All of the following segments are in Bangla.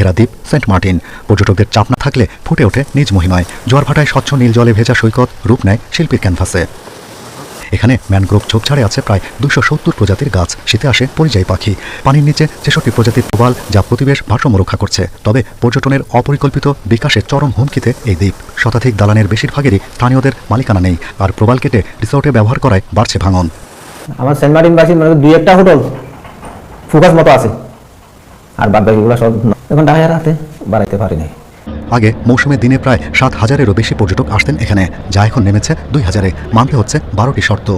ঘেরা দ্বীপ, সেন্ট মার্টিন। পর্যটকদের চাপ না থাকলে ফুটে ওঠে নিজ মহিমায়। জোয়ার ভাটায় স্বচ্ছ নীল জলে ভেজা সৈকত, রূপ নেয় শিল্পীর ক্যানভাসে। এখানে ম্যানগ্রোভ ঝোপঝাড়ে আছে প্রায় দুশো সত্তর প্রজাতির গাছ, শীতে আসে পরিযায়ী পাখি। পানির নিচে ছেষট্টি প্রজাতির প্রবাল যা প্রতিবেশ ভারসাম্য রক্ষা করছে। তবে পর্যটনের অপরিকল্পিত বিকাশের চরম হুমকিতে এই দ্বীপ। শতাধিক দালানের বেশিরভাগেরই স্থানীয়দের মালিকানা নেই, আর প্রবাল কেটে রিসোর্টে ব্যবহার করায় বাড়ছে ভাঙন। আমার সেন্ট মার্টিন বাসী মানে দুই একটা হোটেল ফোকাস মতো আছে। আর বাদ বাকিগুলো সব এখন ঢাকা রাতে বাড়াইতে পারি নাই আগে মৌসুমে দিনে প্রায় সাত হাজারেরও বেশি পর্যটক আসতেন এখানে যা এখন নেমেছে দুই হাজারে। মানতে হচ্ছে বারোটি শর্ত।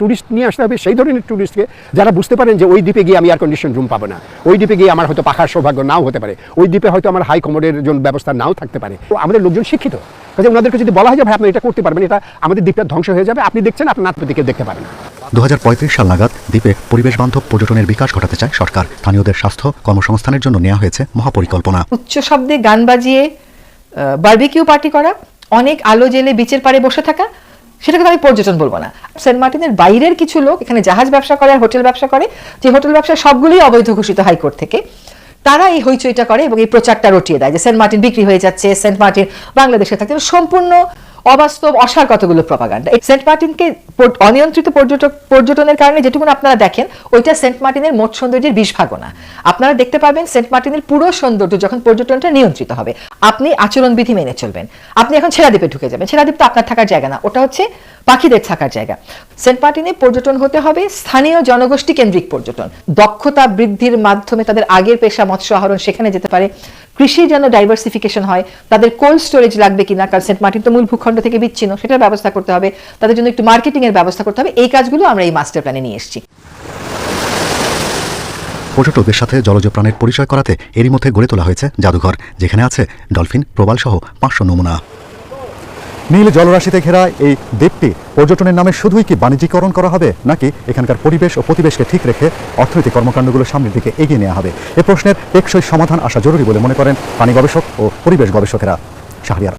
টুরিস্ট নিয়ে আসতে হবে সেই ধরনের টুরিস্টকে যারা বুঝতে পারেন যে ওই দ্বীপে গিয়ে আমি এয়ার কন্ডিশন রুম পাবো না। ওই দ্বীপে গিয়ে আমার হয়তো পাখার সৌভাগ্য নাও হতে পারে। ওই দ্বীপে হয়তো আমার হাই কমোডের জন্য ব্যবস্থা নাও থাকতে পারে। তো আমাদের লোকজন শিক্ষিত। কাজে ওনাদেরকে যদি বলা হয় যে ভাই আপনি এটা করতে পারবেন এটা আমাদের দ্বীপটা ধ্বংস হয়ে যাবে আপনি দেখছেন আপনার নাতপতিকে দেখতে পারেন। দুহাজার পঁয়ত্রিশ সাল নাগাদ দ্বীপে পরিবেশ বান্ধব পর্যটনের বিকাশ ঘটাতে চায় সরকার। স্থানীয়দের স্বাস্থ্য, কর্মসংস্থানের জন্য নেওয়া হয়েছে মহাপরিকল্পনা। উচ্চ শব্দে গান বাজিয়ে বারবিকিউ পার্টি করা, অনেক আলো জেলে বিচের পাড়ে বসে থাকা, সেটাকে আমি পর্যটন বলব না। সেন্ট মার্টিনের বাইরের কিছু লোক, এখানে জাহাজ ব্যবসা করে আর হোটেল ব্যবসা করে, যে হোটেল ব্যবসা সবগুলোই অবৈধ ঘোষিত হাইকোর্ট থেকে, তারা এই হইচইটা করে এবং এই প্রচারটা রটিয়ে দেয় যে সেন্ট মার্টিন বিক্রি হয়ে যাচ্ছে সেন্ট মার্টিন বাংলাদেশে থাকছে। সম্পূর্ণ অবাস্তব, অসার কতগুলো প্রপাগান্ডা সেন্ট মার্টিনকে অনিয়ন্ত্রিত পর্যটক পর্যটনের কারণে যেটুকু আপনারা দেখেন, ওইটা সেন্ট মার্টিনের মোট সৌন্দর্যের বিশ ভাগও না আপনারা দেখতে পাবেন সেন্ট মার্টিনের পুরো সৌন্দর্য যখন পর্যটনটা নিয়ন্ত্রিত হবে। আপনি আচরণবিধি মেনে চলবেন। আপনি এখন ছেড়াদ্বীপে ঢুকে যাবেন। ছেড়াদ্বীপ তো আপনার থাকার জায়গা না। ওটা হচ্ছে পাখিদের থাকার জায়গা। সেন্ট মার্টিনে পর্যটন হতে হবে স্থানীয় জনগোষ্ঠী কেন্দ্রিক পর্যটন। দক্ষতা বৃদ্ধির মাধ্যমে তাদের আগের পেশা, মৎস্য আহরণ সেখানে যেতে পারে। কৃষি যেন ডাইভার্সিফিকেশন হয়, তাদের কোল্ড স্টোরেজ লাগবে কিনা, কারণ সেন্ট মার্টিন তো মূল ভূখণ্ড থেকে বিচ্ছিন্ন, সেটার ব্যবস্থা করতে হবে। তাদের জন্য একটু মার্কেটিং এর ব্যবস্থা করতে হবে। এই কাজগুলো আমরা এই মাস্টার প্ল্যানে নিয়ে এসেছি। পর্যটকদের সাথে জলজ প্রাণের পরিচয় করাতে এরই মধ্যে গড়ে তোলা হয়েছে জাদুঘর, যেখানে আছে ডলফিন, প্রবাল সহ পাঁচশো নমুনা। নীল জলরাশিতে ঘেরা এই দ্বীপটি পর্যটনের নামে শুধুই কি বাণিজ্যিকরণ করা হবে, নাকি এখানকার পরিবেশ ও প্রতিবেশকে ঠিক রেখে অর্থনৈতিক কর্মকাণ্ডগুলো সামনের দিকে এগিয়ে নেওয়া হবে? এ প্রশ্নের টেকসই সমাধান আসা জরুরি বলে মনে করেন পানি গবেষক ও পরিবেশ গবেষকেরা। শাহরিয়ার